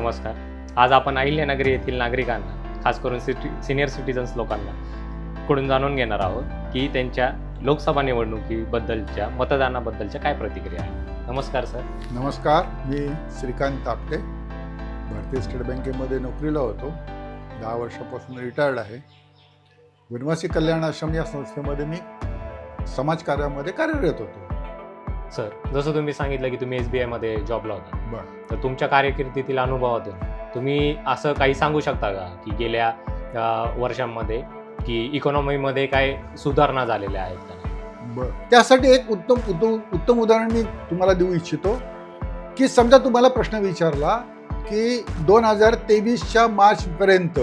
नमस्कार. आज आपण अहिल्यानगरी येथील नागरिकांना खास करून सिटी सिनियर सिटीजन्स लोकांना कडून जाणून घेणार आहोत की त्यांच्या लोकसभा निवडणुकीबद्दलच्या मतदानाबद्दलच्या काय प्रतिक्रिया आहे नमस्कार सर नमस्कार. मी श्रीकांत तापटे. भारतीय स्टेट बँकेमध्ये नोकरीला होतो. दहा वर्षापासून रिटायर्ड आहे. वनवासी कल्याण आश्रम या संस्थेमध्ये मी समाजकार्यामध्ये कार्यरत होतो. सर जसं तुम्ही सांगितलं की तुम्ही एस बी आयमध्ये जॉबला होता. तर तुमच्या कारकिर्दीतील अनुभवातून तुम्ही असं काही सांगू शकता का की गेल्या वर्षांमध्ये की इकॉनॉमीमध्ये काय सुधारणा झालेल्या आहेत का? बरं. त्यासाठी एक उत्तम उत्तम उत्तम उदाहरण मी तुम्हाला देऊ इच्छितो की समजा तुम्हाला प्रश्न विचारला की दोन हजार तेवीसच्या मार्चपर्यंत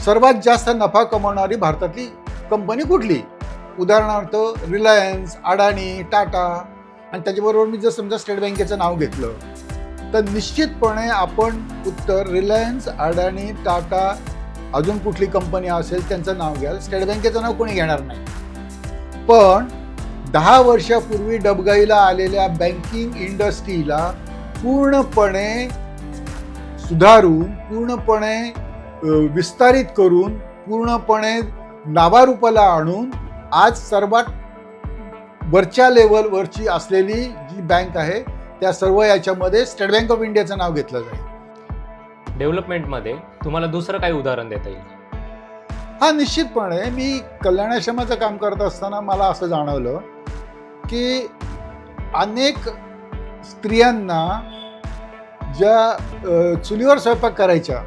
सर्वात जास्त नफा कमावणारी भारतातली कंपनी कुठली? उदाहरणार्थ रिलायन्स अडाणी टाटा आणि त्याच्याबरोबर मी जर समजा स्टेट बँकेचं नाव घेतलं तर निश्चितपणे आपण उत्तर रिलायन्स अडाणी टाटा अजून कुठली कंपनी असेल त्यांचं नाव घ्याल. स्टेट बँकेचं नाव कोणी घेणार नाही. पण दहा वर्षापूर्वी डबगाईला आलेल्या बँकिंग इंडस्ट्रीला पूर्णपणे सुधारून पूर्णपणे विस्तारित करून पूर्णपणे नावारूपाला आणून आज सर्वात वरच्या लेवलवरची असलेली जी बँक आहे त्या सर्व याच्यामध्ये स्टेट बँक ऑफ इंडियाचं नाव घेतलं जाईल. डेव्हलपमेंटमध्ये तुम्हाला दुसरं काही उदाहरण देता येईल? हा निश्चितपणे. मी कल्याणाश्रमाचं काम करत असताना मला असं जाणवलं की अनेक स्त्रियांना ज्या चुलीवर स्वयंपाक करायच्या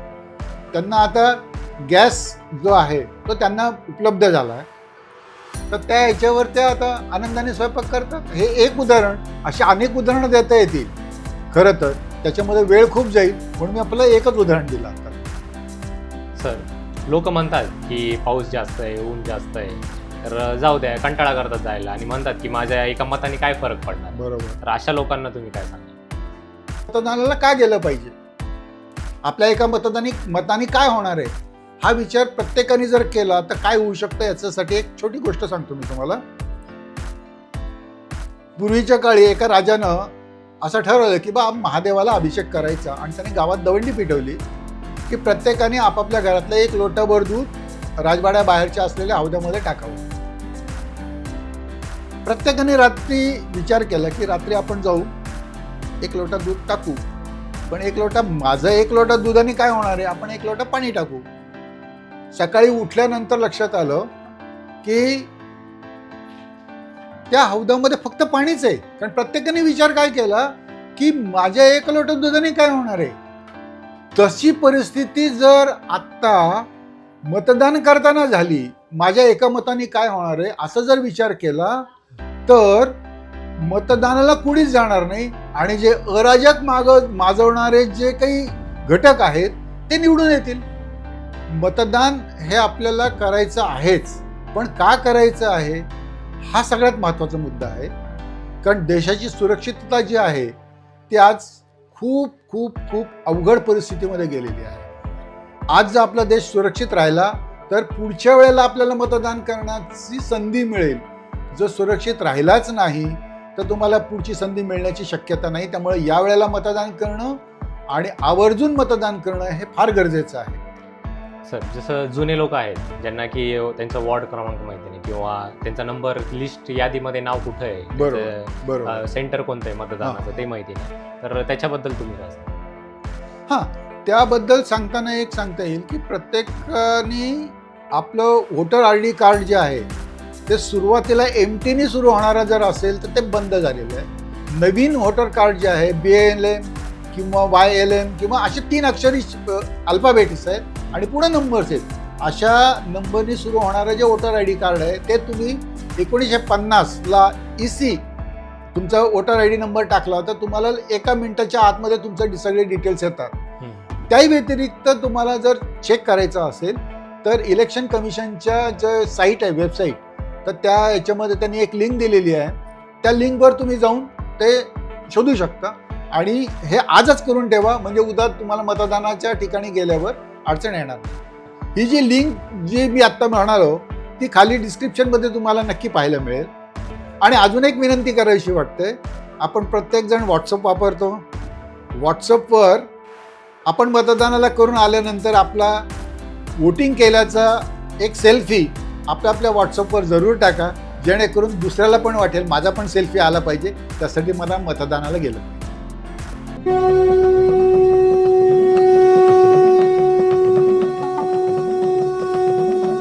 त्यांना आता गॅस जो आहे तो त्यांना उपलब्ध झाला आहे. तर त्या ह्याच्यावर त्या आता आनंदाने स्वयंपाक करतात. हे एक उदाहरण. अशी अनेक उदाहरणं देता येतील. खरं तर त्याच्यामध्ये वेळ खूप जाईल. म्हणून मी आपल्याला एकच उदाहरण दिलं आता. सर लोक म्हणतात की पाऊस जास्त आहे ऊन जास्त आहे. तर जाऊ द्या कंटाळा करतात जायला. आणि म्हणतात की माझ्या एका मताने काय फरक पडणार? बरोबर. तर अशा लोकांना तुम्ही काय सांगा मतदानाला का गेलं पाहिजे? आपल्या एका मतदानी मताने काय होणार आहे? हा विचार प्रत्येकाने जर केला तर काय होऊ शकतं याच्यासाठी एक छोटी गोष्ट सांगतो मी तुम्हाला. पूर्वीच्या काळी एका राजानं असं ठरवलं की बा महादेवाला अभिषेक करायचा. आणि त्याने गावात दवंडी पिटवली की प्रत्येकाने आपापल्या घरातलं एक लोटाभर दूध राजवाड्या बाहेरच्या असलेल्या हौद्यामध्ये टाकावं. प्रत्येकाने रात्री विचार केला की रात्री आपण जाऊ एक लोटा दूध टाकू. पण एक लोटा माझं एक लोटा दुधाने काय होणार आहे? आपण एक लोटा पाणी टाकू. सकाळी उठल्यानंतर लक्षात आलं की त्या हौदामध्ये फक्त पाणीच आहे. कारण प्रत्येकाने विचार काय केला की माझ्या एक लोट दुधाने काय होणार आहे? तशी परिस्थिती जर आत्ता मतदान करताना झाली माझ्या एका मताने काय होणार आहे? असा जर विचार केला तर मतदानाला कुणीच जाणार नाही आणि जे अराजक माग माजवणारे जे काही घटक आहेत ते निवडून येतील. मतदान हे आपल्याला करायचं आहेच. पण का करायचं आहे? हा सगळ्यात महत्त्वाचा मुद्दा आहे. कारण देशाची सुरक्षितता जी आहे ती आज खूप खूप खूप अवघड परिस्थितीमध्ये गेलेली आहे. आज जर आपला देश सुरक्षित राहिला तर पुढच्या वेळेला आपल्याला मतदान करण्याची संधी मिळेल. जर सुरक्षित राहिलाच नाही तर तुम्हाला पुढची संधी मिळण्याची शक्यता नाही. त्यामुळे या वेळेला मतदान करणं आणि आवर्जून मतदान करणं हे फार गरजेचं आहे. सर जसं जुने लोक आहेत ज्यांना की त्यांचा वॉर्ड क्रमांक माहिती नाही किंवा त्यांचा नंबर लिस्ट यादीमध्ये नाव कुठं आहे बरोबर. सेंटर कोणतं आहे मतदानाचं ते माहिती नाही. तर त्याच्याबद्दल तुम्ही काय सांगा हां त्याबद्दल सांगताना एक सांगता येईल की प्रत्येकाने आपलं वोटर आय डी कार्ड जे आहे ते सुरुवातीला एम टीने सुरू होणारा जर असेल तर ते बंद झालेलं आहे. नवीन वोटर कार्ड जे आहे बी एल एम किंवा वाय एल एम किंवा असे तीन अक्षरी अल्फाबेटिक्स आहेत आणि पुढे नंबर्स आहेत. अशा नंबरनी सुरू होणारं जे वोटर आय डी कार्ड आहे ते तुम्ही एकोणीसशे पन्नासला ई सी तुमचा वोटर आय डी नंबर टाकला तर तुम्हाला एका मिनिटाच्या आतमध्ये तुमचं सगळे डिटेल्स येतात. त्याही व्यतिरिक्त तुम्हाला जर चेक करायचं असेल तर इलेक्शन कमिशनच्या जे साईट आहे वेबसाईट तर त्या याच्यामध्ये त्यांनी एक लिंक दिलेली आहे. त्या लिंकवर तुम्ही जाऊन ते शोधू शकता. आणि हे आजच करून ठेवा म्हणजे उद्या तुम्हाला मतदानाच्या ठिकाणी गेल्यावर अडचण येणार नाही. ही जी लिंक जी मी आत्ता म्हणालो ती खाली डिस्क्रिप्शनमध्ये तुम्हाला नक्की पाहायला मिळेल. आणि अजून एक विनंती करायची वाटते आपण प्रत्येकजण व्हॉट्सअप वापरतो. व्हॉट्सअपवर आपण मतदानाला करून आल्यानंतर आपला वोटिंग केल्याचा एक सेल्फी आपल्या आपल्या व्हॉट्सअपवर जरूर टाका जेणेकरून दुसऱ्याला पण वाटेल माझा पण सेल्फी आला पाहिजे त्यासाठी मला मतदानाला गेलं